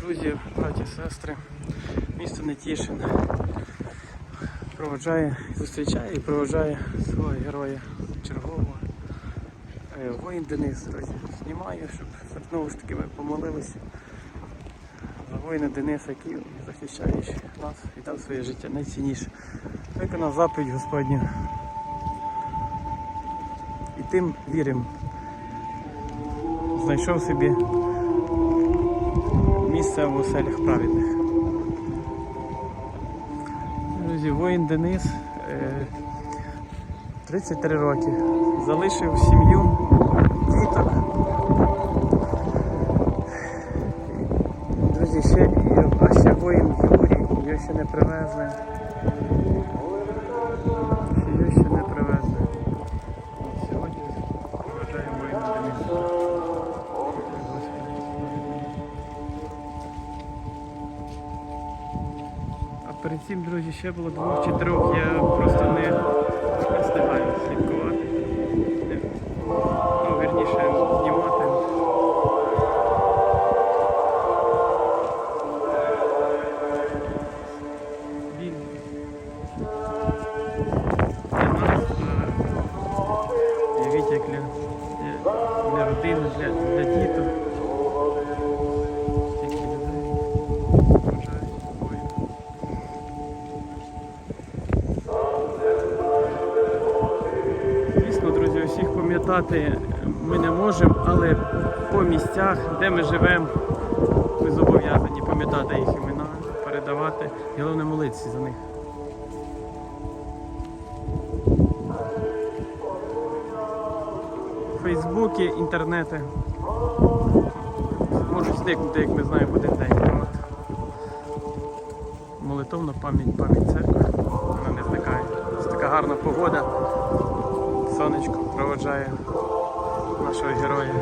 друзі, браті, сестри, місто Нетішин проводжає, зустрічає і проводжає свого героя чергового. Е, Воїн Денис, друзі. Знімаю, щоб знову ж таки ми помолилися за воїна Дениса, який захищаючи нас, віддав своє життя найцінніше. Виконав заповідь Господню. І тим віримо. Знайшов собі місце в оселях праведних. Друзі, воїн Денис, е, 33 роки. Залишив сім'ю, діток. Друзі, ще, а ще воїн Юрій, його ще не привезли. Перед цим, друзі, ще було двох чи трьох, я просто не, встигаю слідкувати. Ну, вірніше, знімати. Він для нас, як для, для, для родини, для, для діток. Звісно, друзі, усіх пам'ятати ми не можемо, але по місцях, де ми живемо, ми зобов'язані пам'ятати їх імена, передавати і головне молитися за них. Фейсбуки, інтернети можуть зникнути, як ми знаємо, в один день. Молитовна пам'ять, пам'ять церкви, вона не зникає. Ось така гарна погода. Сонечко проводжає нашого героя.